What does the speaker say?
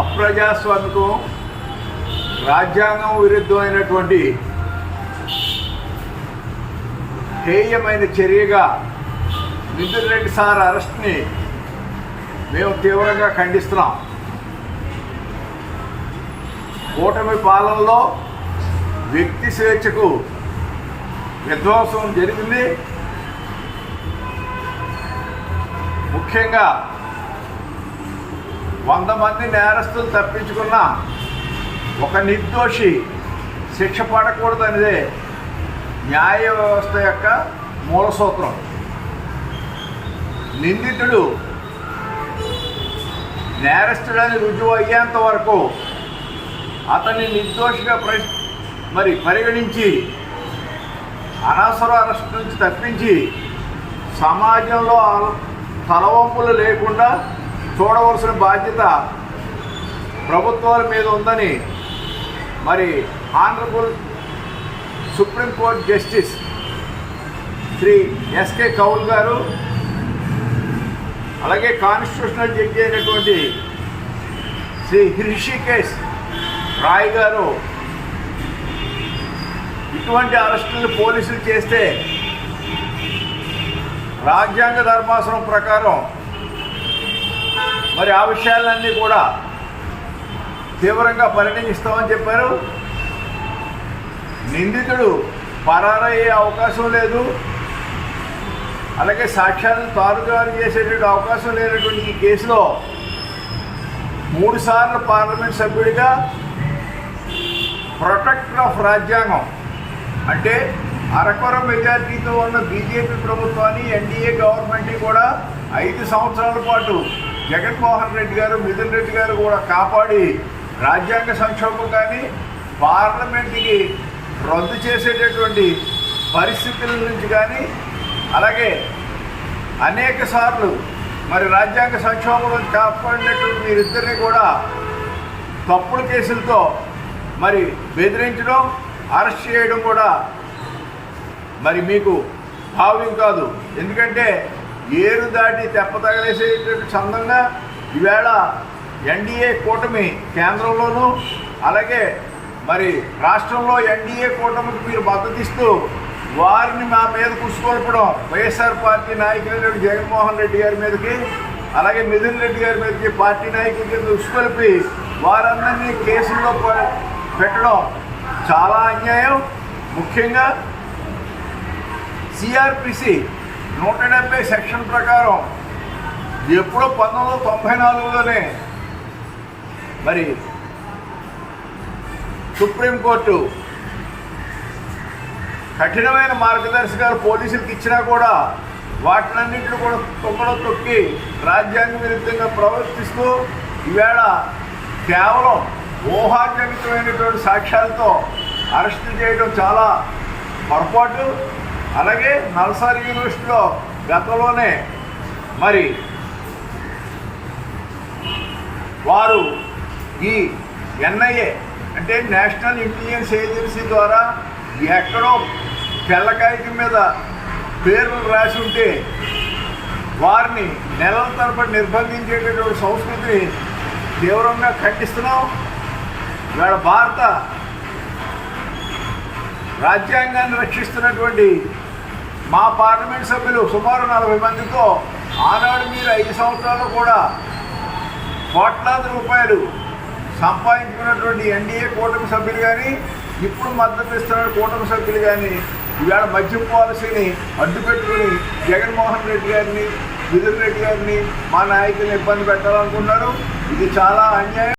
అప్రజాస్వామికం రాజ్యాంగం విరుద్ధమైనటువంటి హేయమైన చర్యగా మిథున్ రెడ్డి సార్ అరెస్ట్ని మేము తీవ్రంగా ఖండిస్తున్నాం. కూటమి పాలనలో వ్యక్తి స్వేచ్ఛకు విధ్వంసం జరిగింది. ముఖ్యంగా వంద మంది నేరస్తులు తప్పించుకున్న ఒక నిర్దోషి శిక్ష పడకూడదనేదే న్యాయ వ్యవస్థ యొక్క మూల సూత్రం నిందితుడు నేరస్తుడని రుజువు అయ్యేంత వరకు అతన్ని నిర్దోషిగా ప్ర మరి పరిగణించి అనవసర అరెస్ట్ నుంచి తప్పించి సమాజంలో తలవంపులు లేకుండా చూడవలసిన బాధ్యత ప్రభుత్వాల మీద ఉందని మరి honourable supreme court justice Shri SK Kaul garu అలాగే కాన్స్టిట్యూషనల్ జడ్జి అయినటువంటి శ్రీ హృషికేశ్ రాయ్ గారు ఇటువంటి అరెస్టులు పోలీసులు చేస్తే రాజ్యాంగ ధర్మాసనం ప్రకారం మరి ఆ విషయాలన్నీ కూడా తీవ్రంగా పరిగణిస్తామని చెప్పారు. నిందితుడు పరారయ్యే అవకాశం లేదు. అలాగే సాక్ష్యాలను తారుగారు చేసేటువంటి అవకాశం లేనటువంటి ఈ కేసులో మూడుసార్లు పార్లమెంట్ సభ్యుడిగా ప్రొటెక్టర్ ఆఫ్ రాజ్యాంగం అంటే అరకొర మెజార్టీతో ఉన్న బీజేపీ ప్రభుత్వాన్ని ఎన్డీఏ గవర్నమెంట్ని కూడా ఐదు సంవత్సరాల పాటు జగన్మోహన్ రెడ్డి గారు మిథున్ రెడ్డి గారు కూడా కాపాడి రాజ్యాంగ సంక్షోభం కానీ పార్లమెంట్కి రద్దు చేసేటటువంటి పరిస్థితుల నుంచి కానీ అలాగే అనేక సార్లు మరి రాజ్యాంగ సంక్షోభం కాపాడినటువంటి మీరిద్దరిని కూడా తప్పుడు కేసులతో మరి బెదిరించడం అరెస్ట్ చేయడం కూడా మరి మీకు భావ్యం కాదు. ఎందుకంటే ఏరు దాటి తెప్ప తగలేసేటువంటి చందంగా ఈవేళ ఎన్డీఏ కూటమి కేంద్రంలోనూ అలాగే మరి రాష్ట్రంలో ఎన్డీఏ కూటమికి మీరు మద్దతిస్తూ వారిని మా మీద కూర్చుకోల్పడం వైఎస్ఆర్ పార్టీ నాయకులైన జగన్మోహన్ రెడ్డి గారి మీదకి అలాగే మిథున్ రెడ్డి గారి మీదకి పార్టీ నాయకుల కింద ఉసుకొల్పి వారందరినీ కేసుల్లో పెట్టడం చాలా అన్యాయం. ముఖ్యంగా సిఆర్పిసి నూట డెబ్బై సెక్షన్ ప్రకారం ఎప్పుడో పంతొమ్మిది వందల తొంభై నాలుగులోనే మరి సుప్రీంకోర్టు కఠినమైన మార్గదర్శకాలు పోలీసులకు ఇచ్చినా కూడా వాటినన్నింటిని కూడా తొక్కలో తొక్కి రాజ్యాంగ విరుద్ధంగా ప్రవర్తిస్తూ ఈవేళ కేవలం ఊహాజనితమైనటువంటి సాక్ష్యాలతో అరెస్ట్ చేయడం చాలా పొరపాటు. అలాగే నల్సారి యూనివర్సిటీలో గతంలోనే మరి వారు ఈ ఎన్ఐఏ అంటే నేషనల్ ఇంటెలిజెన్స్ ఏజెన్సీ ద్వారా ఎక్కడో పిల్లకాయకి మీద పేర్లు రాసి ఉంటే వారిని నెలల తరబడి నిర్బంధించేటటువంటి సంస్కృతిని తీవ్రంగా ఖండిస్తున్నాం. ఇవాళ భారత రాజ్యాంగాన్ని రక్షిస్తున్నటువంటి మా పార్లమెంట్ సభ్యులు సుమారు నలభై మందితో ఆనాడు మీరు ఐదు సంవత్సరాలు కూడా కోట్లాది రూపాయలు సంపాదించుకున్నటువంటి ఎన్డీఏ కూటమి సభ్యులు కానీ ఇప్పుడు మద్దతు ఇస్తున్న కూటమి సభ్యులు కానీ ఇవాళ మద్యం పాలసీని అడ్డు పెట్టుకుని జగన్మోహన్ రెడ్డి గారిని మిథున్ రెడ్డి గారిని మా నాయకుల్ని ఇబ్బంది పెట్టాలనుకున్నారు. ఇది చాలా అన్యాయం.